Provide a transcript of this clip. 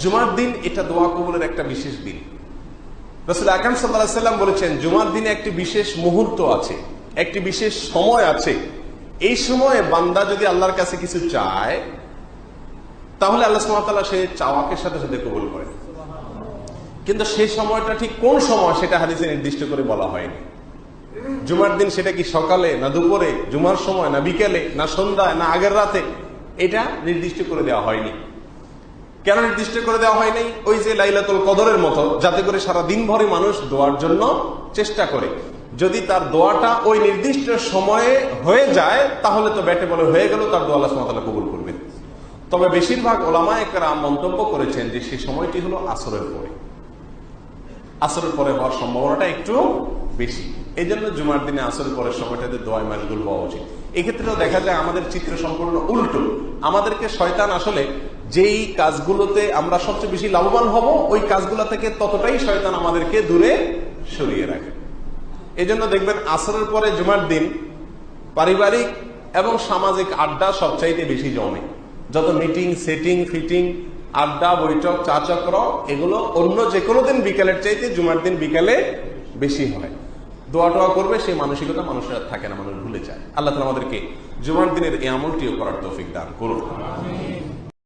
জুমার দিন এটা দোয়া কবুলের একটা বিশেষ দিন। রসুল আকাম সাল্লাম বলেছেন, জুমার দিনে একটি বিশেষ মুহূর্ত আছে, একটি বিশেষ সময় আছে। এই সময়ে বান্দা যদি আল্লাহর কাছে কিছু চায়, তাহলে আল্লাহ সুমাতাল্লাহ সে চাওয়াকে সাথে সাথে কবুল করে। কিন্তু সেই সময়টা ঠিক কোন সময় সেটা হাদিসে নির্দিষ্ট করে বলা হয়নি। জুমার দিন সেটা কি সকালে না দুপুরে, জুমার সময় না বিকেলে, না সন্ধ্যায়, না আগের রাতে, এটা নির্দিষ্ট করে দেওয়া হয়নি। কেন নির্দিষ্ট করে দেওয়া হয়নি ওই যে লাইলাতুল কদরের মতো, যাতে করে সারা দিন ভরে মানুষ দোয়ার জন্য চেষ্টা করে। যদি তার দোয়াটা ওই নির্দিষ্ট সময়ে হয়ে যায়, তাহলে তো ব্যাটে বলে হয়ে গেল, তার দোয়া আল্লাহ কবুল করবেন। তবে বেশিরভাগ ওলামা একরা মন্তব্য করেছেন যে সেই সময়টি হলো আসরের পরে। আসরের পরে হওয়ার সম্ভাবনাটা একটু বেশি। এই জন্য জুমার দিনে আসরের পরের সময়টাতে দোয়াই মাসগুল হওয়া উচিত। এক্ষেত্রেও দেখা যায় আমাদের চিত্র সম্পূর্ণ উল্টো। আমাদেরকে শয়তান আসলে যেই কাজগুলোতে আমরা সবচেয়ে বেশি লাভবান হব, ওই কাজগুলো থেকে ততটাই শয়তান আমাদেরকে দূরে সরিয়ে রাখে। এই জন্য দেখবেন, আসরের পরে জুমার দিন পারিবারিক এবং সামাজিক আড্ডা সবচাইতে বেশি জমে। যত মিটিং, সেটিং, ফিটিং, আড্ডা, বৈঠক, চা চক্র, এগুলো অন্য যে কোনো দিন বিকালের চাইতে জুমার দিন বিকালে বেশি হয়। দোয়া টোয়া করবে, সেই মানসিকতা মানুষের আর থাকে না, মানুষ ভুলে যায়। আল্লাহ তালা আমাদেরকে জুমার দিনের এই আমলটিও করার তৌফিক দান করুন।